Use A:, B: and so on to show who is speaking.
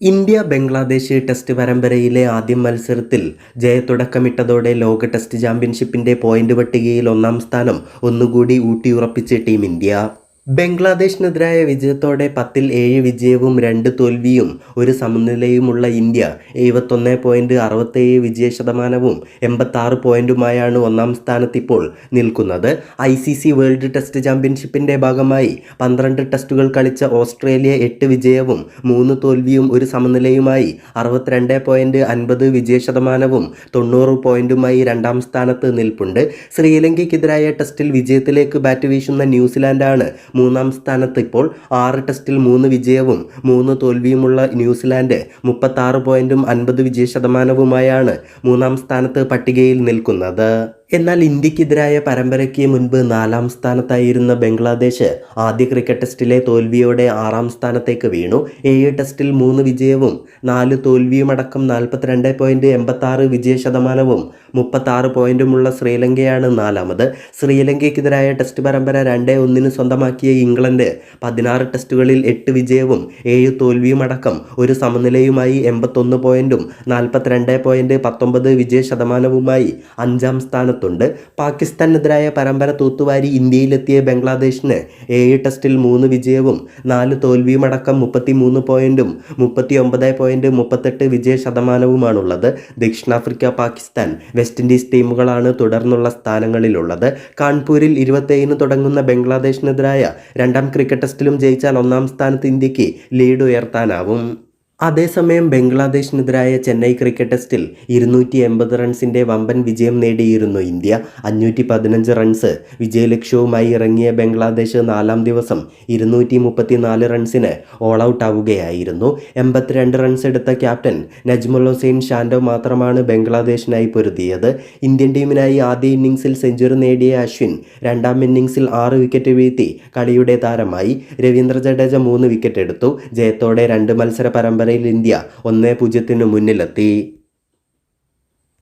A: India Bangladesh test പരമ്പരയിലെ ആദ്യ മത്സരത്തിൽ ജയത്തുടക്കമിട്ടതോടെ ലോക ടെസ്റ്റ് ചാമ്പ്യൻഷിപ്പിന്റെ പോയിന്റ് പട്ടികയിൽ ഒന്നാം സ്ഥാനം ഒന്നുകൂടി ഊട്ടിയുറപ്പിച്ച് ടീം ഇന്ത്യ. ബംഗ്ലാദേശിനെതിരായ വിജയത്തോടെ പത്തിൽ ഏഴ് വിജയവും രണ്ട് തോൽവിയും ഒരു സമനിലയുമുള്ള ഇന്ത്യ എഴുപത്തൊന്ന് പോയിന്റ് അറുപത്തേഴ് വിജയ ശതമാനവും എൺപത്താറ് പോയിന്റുമായാണ് ഒന്നാം സ്ഥാനത്തിപ്പോൾ നിൽക്കുന്നത്. I C C world test ചാമ്പ്യൻഷിപ്പിന്റെ ഭാഗമായി പന്ത്രണ്ട് ടെസ്റ്റുകൾ കളിച്ച ഓസ്ട്രേലിയ എട്ട് വിജയവും മൂന്ന് തോൽവിയും ഒരു സമനിലയുമായി അറുപത്തിരണ്ട് പോയിന്റ് അൻപത് വിജയ ശതമാനവും തൊണ്ണൂറ് പോയിന്റുമായി രണ്ടാം സ്ഥാനത്ത് നിൽപ്പുണ്ട്. ശ്രീലങ്കയ്ക്കെതിരായ ടെസ്റ്റിൽ വിജയത്തിലേക്ക് ബാറ്റ് വീശുന്ന ന്യൂസിലാൻഡാണ് മൂന്നാം സ്ഥാനത്ത് ഇപ്പോൾ ആറ് ടെസ്റ്റിൽ മൂന്ന് വിജയവും മൂന്ന് തോൽവിയുമുള്ള ന്യൂസിലാൻഡ് മുപ്പത്താറ് പോയിന്റും അൻപത് വിജയ ശതമാനവുമായാണ് മൂന്നാം സ്ഥാനത്ത് പട്ടികയിൽ നിൽക്കുന്നത്. എന്നാൽ ഇന്ത്യക്കെതിരായ പരമ്പരയ്ക്ക് മുൻപ് നാലാം സ്ഥാനത്തായിരുന്ന ബംഗ്ലാദേശ് ആദ്യ ക്രിക്കറ്റ് ടെസ്റ്റിലെ തോൽവിയോടെ ആറാം സ്ഥാനത്തേക്ക് വീണു. ഏഴ് ടെസ്റ്റിൽ മൂന്ന് വിജയവും നാല് തോൽവിയുമടക്കം നാൽപ്പത്തിരണ്ട് പോയിന്റ് എൺപത്താറ് വിജയ ശതമാനവും മുപ്പത്താറ് പോയിന്റുമുള്ള ശ്രീലങ്കയാണ് നാലാമത്. ശ്രീലങ്കയ്ക്കെതിരായ ടെസ്റ്റ് പരമ്പര രണ്ടേ ഒന്നിന് സ്വന്തമാക്കിയ ഇംഗ്ലണ്ട് പതിനാറ് ടെസ്റ്റുകളിൽ എട്ട് വിജയവും ഏഴ് തോൽവിയുമടക്കം ഒരു സമനിലയുമായി എൺപത്തൊന്ന് പോയിന്റും നാൽപ്പത്തിരണ്ട് പോയിന്റ് പത്തൊമ്പത് വിജയ ശതമാനവുമായി അഞ്ചാം സ്ഥാനത്തുണ്ട് പാകിസ്ഥാനെതിരായ പരമ്പര തൂത്തുവാരി ഇന്ത്യയിലെത്തിയ ബംഗ്ലാദേശിന് ഏഴ് ടെസ്റ്റിൽ മൂന്ന് വിജയവും നാല് തോൽവിയുമടക്കം മുപ്പത്തി മൂന്ന് പോയിന്റും മുപ്പത്തി ഒമ്പത് പോയിന്റ് മുപ്പത്തെട്ട് വിജയ ശതമാനവുമാണുള്ളത്. ദക്ഷിണാഫ്രിക്ക പാകിസ്ഥാൻ വെസ്റ്റ് ഇൻഡീസ് ടീമുകളാണ് തുടർന്നുള്ള സ്ഥാനങ്ങളിലുള്ളത്. കാൺപൂരിൽ ഇരുപത്തേഴിന് തുടങ്ങുന്ന ബംഗ്ലാദേശിനെതിരായ രണ്ടാം ക്രിക്കറ്റ് ടെസ്റ്റിലും ജയിച്ചാൽ ഒന്നാം സ്ഥാനത്ത് ഇന്ത്യയ്ക്ക് ലീഡ് ഉയർത്താനാവും. അതേസമയം ബംഗ്ലാദേശിനെതിരായ ചെന്നൈ ക്രിക്കറ്റ് ടെസ്റ്റിൽ ഇരുന്നൂറ്റി എൺപത് റൺസിന്റെ വമ്പൻ വിജയം നേടിയിരുന്നു ഇന്ത്യ. അഞ്ഞൂറ്റി പതിനഞ്ച് റൺസ് വിജയലക്ഷ്യവുമായി ഇറങ്ങിയ ബംഗ്ലാദേശ് നാലാം ദിവസം ഇരുന്നൂറ്റി മുപ്പത്തി നാല് റൺസിന് ഓൾ ഔട്ട് ആവുകയായിരുന്നു. എൺപത്തിരണ്ട് റൺസ് എടുത്ത ക്യാപ്റ്റൻ നജ്മുൽ ഹുസൈൻ ഷാൻഡോ മാത്രമാണ് ബംഗ്ലാദേശിനായി പൊരുതിയത്. ഇന്ത്യൻ ടീമിനായി ആദ്യ ഇന്നിംഗ്സിൽ സെഞ്ചുറി നേടിയ അശ്വിൻ രണ്ടാം ഇന്നിംഗ്സിൽ ആറ് വിക്കറ്റ് വീഴ്ത്തി കളിയുടെ താരമായി. രവീന്ദ്ര ജഡേജ മൂന്ന് വിക്കറ്റ് എടുത്തു. ജയത്തോടെ രണ്ട് മത്സര പരമ്പരയിൽ ഇന്ത്യ ഒന്നേ പൂജ്യത്തിന് മുന്നിലെത്തി.